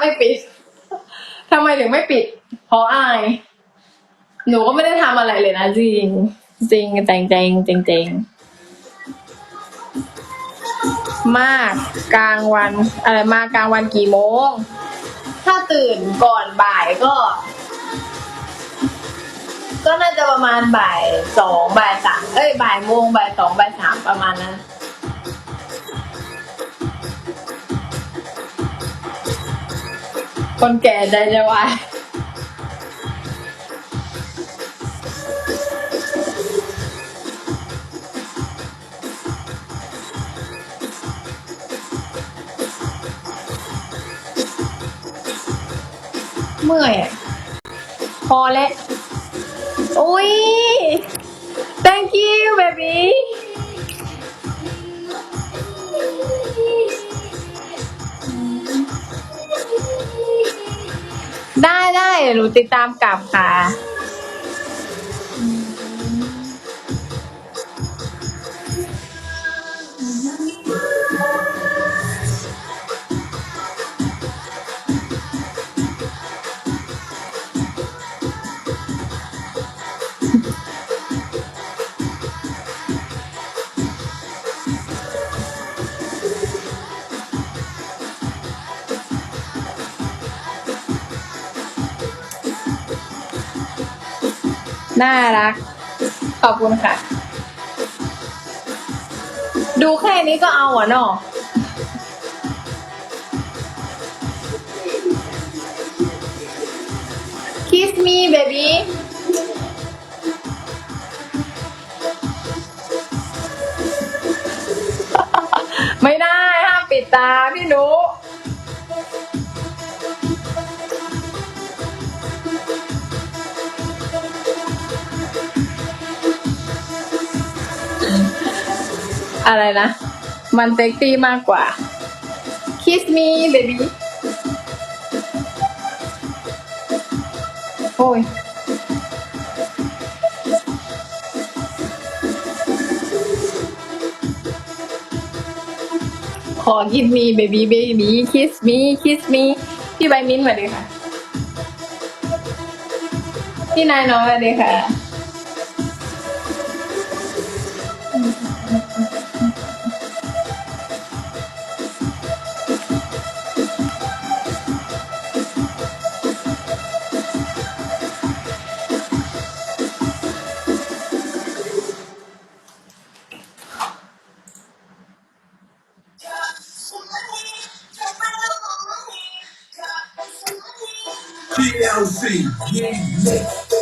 ไม่ปิดทำไมถึงไม่ปิด เพราะอาย หนูก็ไม่ได้ทำอะไรเลยนะจริง จริงจรงจรงจริงจรงมากกลางวันอะไรมากลางวันกี่โมง ถ้าตื่นก่อนบ่ายก็ ก็น่าจะประมาณบ่ายสองบ่ายสามเอ้ยบ่ายโมงบ่ายสองบ่ายสามประมาณนั้น คนแก่ใจจะวายเมื่อยอะพอแล้วอุ้ย thank you baby หนูติดตามกลับค่ะ น่ารัก ขอบคุณค่ะ ดูแค่นี้ก็เอาอะเนาะ Kiss me baby ไม่ได้ห้ามปิดตาพี่หนู อะไรนะ มันเซ็กซี่มากกว่า Kiss me baby โอ้ยขอ kiss me baby baby kiss me kiss me พี่ใบมิ้นท์สวัสดีค่ะ พี่นายน้อยสวัสดีค่ะ TLC, yeah,